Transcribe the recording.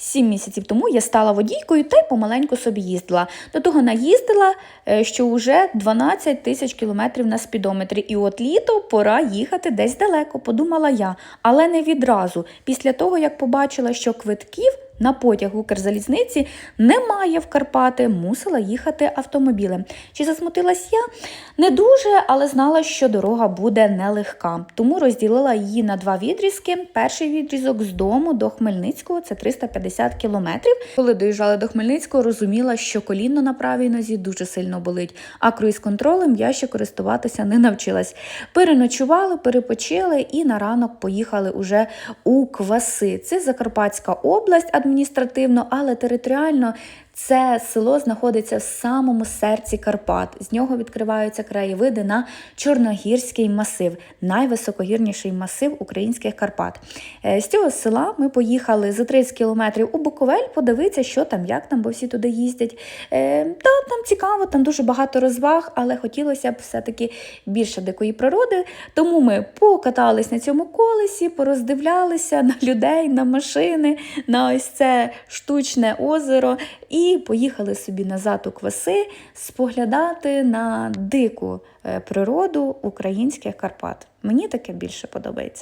Сім місяців тому я стала водійкою та й помаленьку собі їздила. До того наїздила, е, що вже 12 тисяч кілометрів на спідометрі. І от літо пора їхати десь далеко, подумала я. Але не відразу. Після того, як побачила, що квитків на потяг Укрзалізниці немає в Карпати, мусила їхати автомобілем. Чи засмутилась я? Не дуже, але знала, що дорога буде нелегка. Тому розділила її на два відрізки. Перший відрізок з дому до Хмельницького це 350 кілометрів. Коли доїжджали до Хмельницького, розуміла, що коліно на правій нозі дуже сильно болить, а круїз-контролем я ще користуватися не навчилась. Переночували, перепочили і на ранок поїхали уже у Кваси. Це Закарпатська область адміністративно, але територіально це село знаходиться в самому серці Карпат. З нього відкриваються краєвиди на Чорногірський масив, найвисокогірніший масив українських Карпат. Е, З цього села ми поїхали за 30 кілометрів у Буковель, подивитися, що там, як там, бо всі туди їздять. Е, Та там цікаво, там дуже багато розваг, але хотілося б все-таки більше дикої природи. Тому ми покатались на цьому колесі, пороздивлялися на людей, на машини, на ось це штучне озеро. І поїхали собі назад у кваси споглядати на дику е, природу українських Карпат. Мені таке більше подобається.